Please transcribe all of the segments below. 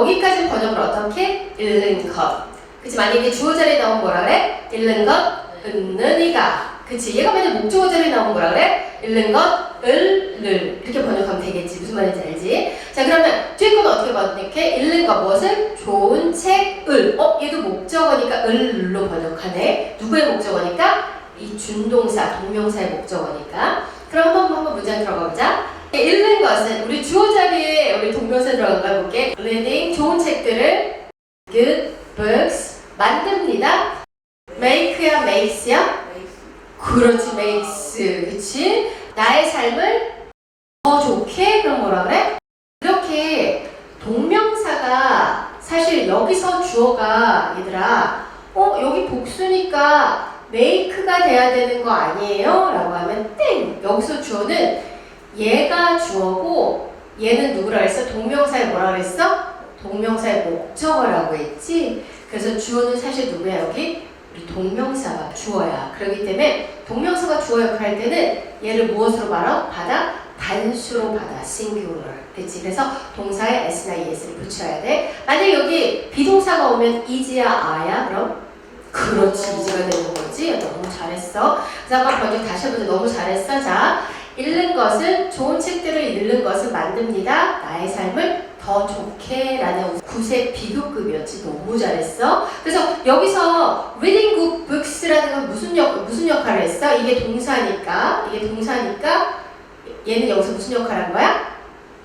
여기까지 번역을 어떻게? 잃는 것. 그치? 만약에 주어 자리에 나오면 뭐라 그래? 잃는 것, 얻는 이가. 그치? 얘가 만약 목적어 자리에 나오면 뭐라 그래? 잃는 것, 을, 를. 이렇게 번역하면 되겠지. 무슨 말인지 알지? 자, 그러면 뒤에 건 어떻게 번역해? 잃는 것, 무엇을? 좋은 책, 을. 어? 얘도 목적어니까 을 로 번역하네. 누구의 목적어니까? 이 준동사, 동명사의 목적어니까. 그럼 한번 한번 문장 들어가 보자. 읽는 것은 우리 주어 자리에 우리 동명사 들어가 볼게. reading 좋은 책들을 good books 만듭니다. make야 makes야? 그렇지 makes 그치? 나의 삶을 더 좋게 그럼 뭐라 그래? 이렇게 동명사가 사실 여기서 주어가 얘들아 어 여기 복수니까 make가 돼야 되는 거 아니에요? 라고 하면 땡 여기서 주어는 얘가 주어고 얘는 누구라 했어? 동명사에 뭐라 그랬어? 동명사의 목적어라고 했지 그래서 주어는 사실 누구야 여기? 우리 동명사가 주어야 그렇기 때문에 동명사가 주어 역할 할 때는 얘를 무엇으로 말어? 받아? 단수로 받아 singular 그치 그래서 동사에 s나 es를 붙여야 돼 만약 여기 비동사가 오면 is야 are야 그럼 그렇지 이제가 되는 거지 너무 잘했어 그래서 한번 번역 다시 해보자 너무 잘했어 자 읽는 것은 좋은 책들을 읽는 것은 만듭니다. 나의 삶을 더 좋게 라는 구세 비교급이었지. 너무 잘했어. 그래서 여기서 reading good books라는 건 무슨 역 무슨 역할을 했어? 이게 동사니까. 이게 동사니까 얘는 여기서 무슨 역할 한 거야?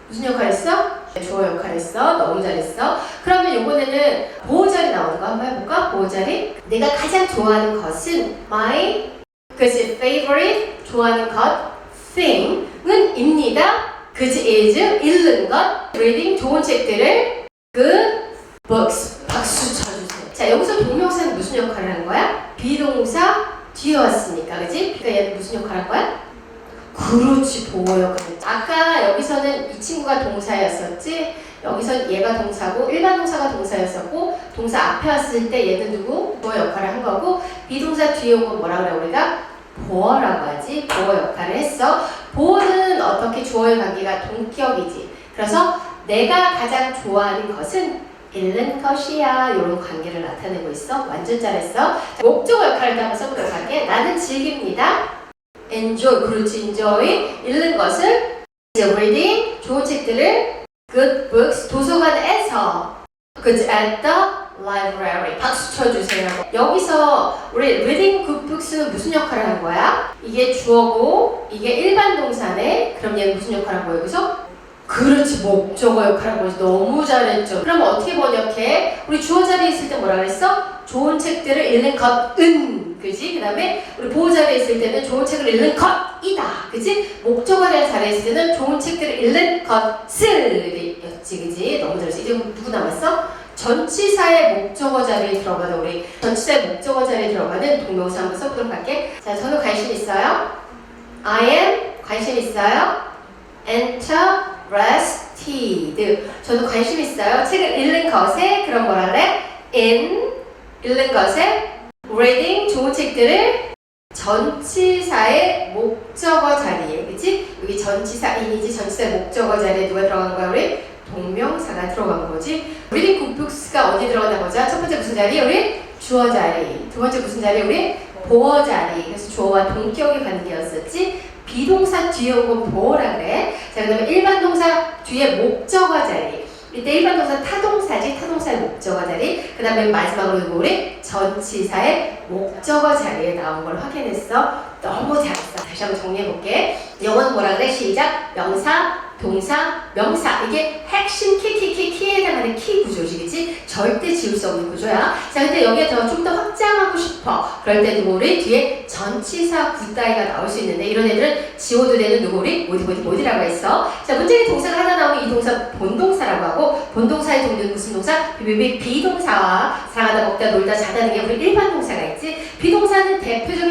무슨 역할 했어? 주어 역할 했어. 너무 잘했어. 그러면 이번에는 보호자리 나오는 거 한번 해볼까? 보호자리. 내가 가장 좋아하는 것은 my 그치 favorite? 좋아하는 것 thing은 입니다. 그치 is 읽는 것 reading 좋은 책들을 good books 박수 쳐주세요. 자 여기서 동명사는 무슨 역할을 한 거야? 비동사 뒤에 왔으니까 그치 그러니까 얘는 무슨 역할 한 거야? 그렇지 보호 역할 아까 여기서는 이 친구가 동사였었지? 여기서 얘가 동사고 일반 동사가 동사였었고 동사 앞에 왔을 때 얘는 누구? 보호 역할을 한 거고 비동사 뒤에 온 건 뭐라 그래 우리가 보어라고 하지 보어 역할을 했어. 보어는 어떻게 주어의 관계가 동격이지? 그래서 내가 가장 좋아하는 것은 읽는 것이야. 이런 관계를 나타내고 있어. 완전 잘했어. 자, 목적어 역할을 한번 써보도록 할게. 나는 즐깁니다. Enjoy 그렇지. Enjoy. 읽는 것을 이제 reading 좋은 책들을 good books 도서관에서 그치 at the library 박수 쳐주세요 여기서 우리 reading good books는 무슨 역할을 한 거야? 이게 주어고 이게 일반 동사네 그럼 얘는 무슨 역할을 한 거야 여기서? 그렇지 목적어 역할을 한 거지 너무 잘했죠 그럼 어떻게 번역해? 우리 주어 자리에 있을 때 뭐라 그랬어? 좋은 책들을 읽는 것은 그지? 그 다음에 우리 보호 자리에 있을 때는 좋은 책을 읽는 것이다 그지? 목적어 자리에 있을 때는 좋은 책들을 읽는 것을 였지 그지? 너무 잘했어 이제 누구 남았어? 전치사의 목적어 자리에 들어가는 우리 전치사의 목적어 자리에 들어가는 동명사 한번 써보도록 할게. 자 저는 관심 있어요? I am 관심 있어요? Interested 저도 관심 있어요. 책을 읽는 것에 뭐라 그래? in. 읽는 것에 reading 좋은 책들을 전치사의 목적어 자리에. 그치? 여기 전치사 인이지 전치사의 목적어 자리에 누가 들어간 거야 우리? 동명사가 들어간 거지. good books가 어디 들어가나 보자 첫 번째 무슨 자리? 우리 주어 자리. 두 번째 무슨 자리? 우리 보어 자리. 그래서 주어와 동격의 관계였었지. 비동사 뒤에 온건 보어라 그래. 자 그 다음에 일반 동사 뒤에 목적어 자리. 이때 일반 동사 타동사지. 타동사의 목적어 자리. 그 다음에 마지막으로 우리 전치사의 목적어 자리에 나온 걸 확인했어. 너무 잘했어. 다시 한번 정리해볼게. 영어는 뭐라 그래? 시작. 명사 동사 명사. 이게 핵심 키 키 키 키에 해당하는 키 구조지 그치? 절대 지울 수 없는 구조야. 자 근데 여기에 더 좀 더 확장하고 싶어. 그럴 때 누구 우리 뒤에 전치사 굿다이가 나올 수 있는데 이런 애들은 지워도 되는 누구 우리? 모디 모디 모디라고 했어. 자 문장에 동사가 하나 나오면 이 동사 본동사라고 하고 본동사의 종류는 무슨 동사? 비비비 비동사와 사랑하다 먹다 놀다 자다는 게 우리 일반 동사가 있지. 비동사는 대표적인 자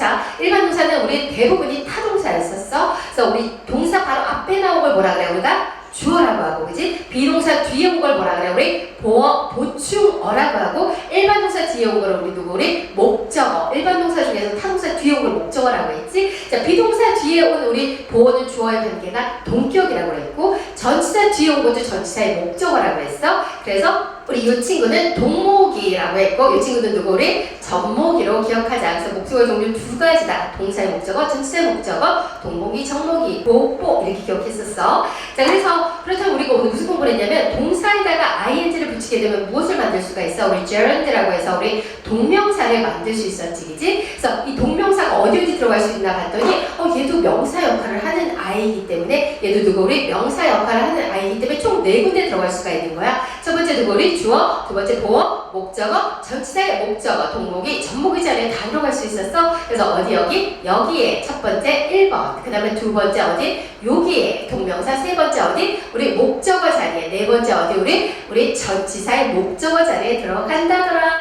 동사 일반 동사는 우리 대부분이 타동사였었어 그래서 우리 동사 바로 앞에 나온 걸 뭐라 그래 우리가 주어라고 하고 그지? 비동사 뒤에 온 걸 뭐라 그래? 우리 보어 보충어라고 하고 일반 동사 뒤에 온걸 우리 누구 우리 목적어 일반 동사 중에서 타동사 뒤에 온 걸 목적어라고 했지? 자 비동사 뒤에 온 우리 보어는 주어의 관계가 동격이라고 했고 전치사 뒤에 온 것도 전치사의 목적어라고 했어. 그래서 우리 이 친구는 동목이라고 했고 이 친구는 누구 우리 전목이로 기억하자. 그래서 목적어 종류 두 가지다. 동사의 목적어, 전치사의 목적어, 동목이, 정목이, 보보 이렇게 기억했었어. 자 그래서 그렇다면 우리가 오늘 무슨 공부를 했냐면 동사에다가 ing를 붙이게 되면 무엇을 만들 수가 있어? 우리 gerund라고 해서 우리 동명사를 만들 수 있었지, 그지? 그래서 이 동명사가 어디 어디 들어갈 수 있나 봤더니 어 얘도 명사 역할을 하는 아이이기 때문에 얘도 누구 우리 명사 역할을 하는 아이이기 때문에 총 네 군데 들어갈 수가 있는 거야. 첫 번째 누구 우리 주어, 두 번째 보어, 목적어, 전치사의 목적어, 동목이 전목이 자리에 다 들어갈 수 있었어. 그래서 어디 여기? 여기에 첫 번째 1번, 그 다음에 두 번째 어디? 여기에 동명사 세 번째 어디? 우리 목적어 자리에 네 번째 어디? 우리 우리 전치사의 목적어 자리에 들어간다더라.